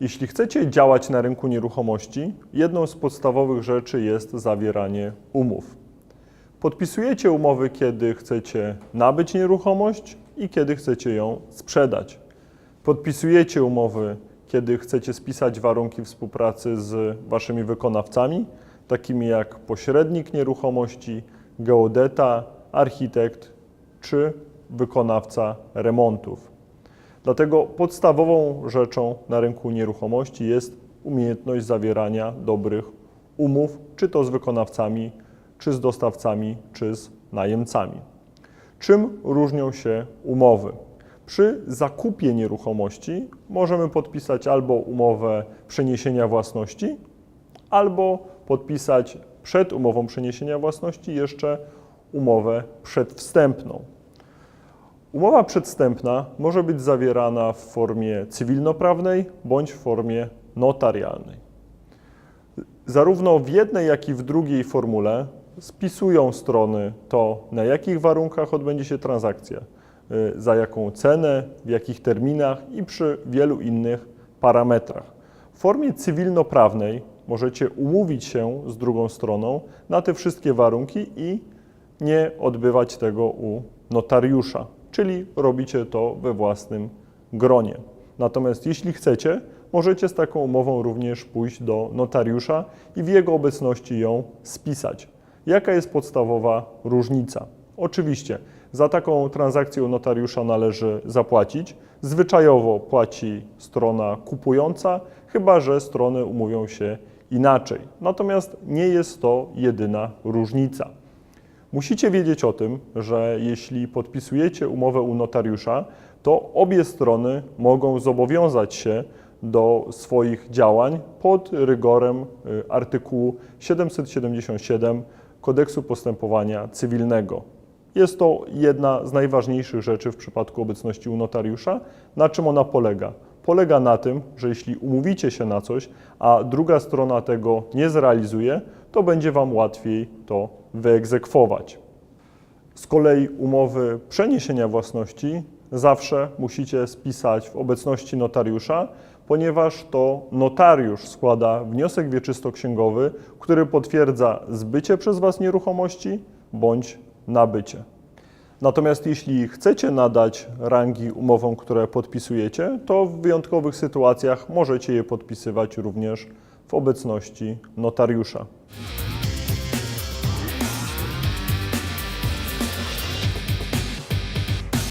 Jeśli chcecie działać na rynku nieruchomości, jedną z podstawowych rzeczy jest zawieranie umów. Podpisujecie umowy, kiedy chcecie nabyć nieruchomość i kiedy chcecie ją sprzedać. Podpisujecie umowy, kiedy chcecie spisać warunki współpracy z waszymi wykonawcami, takimi jak pośrednik nieruchomości, geodeta, architekt czy wykonawca remontów. Dlatego podstawową rzeczą na rynku nieruchomości jest umiejętność zawierania dobrych umów, czy to z wykonawcami, czy z dostawcami, czy z najemcami. Czym różnią się umowy? Przy zakupie nieruchomości możemy podpisać albo umowę przeniesienia własności, albo podpisać przed umową przeniesienia własności jeszcze umowę przedwstępną. Umowa przedwstępna może być zawierana w formie cywilnoprawnej bądź w formie notarialnej. Zarówno w jednej, jak i w drugiej formule spisują strony to, na jakich warunkach odbędzie się transakcja, y, za jaką cenę, w jakich terminach i przy wielu innych parametrach. W formie cywilnoprawnej możecie umówić się z drugą stroną na te wszystkie warunki i nie odbywać tego u notariusza, czyli robicie to we własnym gronie. Natomiast jeśli chcecie, możecie z taką umową również pójść do notariusza i w jego obecności ją spisać. Jaka jest podstawowa różnica? Oczywiście, za taką transakcję notariusza należy zapłacić. Zwyczajowo płaci strona kupująca, chyba że strony umówią się inaczej. Natomiast nie jest to jedyna różnica. Musicie wiedzieć o tym, że jeśli podpisujecie umowę u notariusza, to obie strony mogą zobowiązać się do swoich działań pod rygorem y, artykułu 777 Kodeksu Postępowania Cywilnego. Jest to jedna z najważniejszych rzeczy w przypadku obecności u notariusza. Na czym ona polega? Polega na tym, że jeśli umówicie się na coś, a druga strona tego nie zrealizuje, to będzie Wam łatwiej to wyegzekwować. Z kolei umowy przeniesienia własności zawsze musicie spisać w obecności notariusza, ponieważ to notariusz składa wniosek wieczystoksięgowy, który potwierdza zbycie przez Was nieruchomości bądź nabycie. Natomiast jeśli chcecie nadać rangi umowom, które podpisujecie, to w wyjątkowych sytuacjach możecie je podpisywać również w obecności notariusza.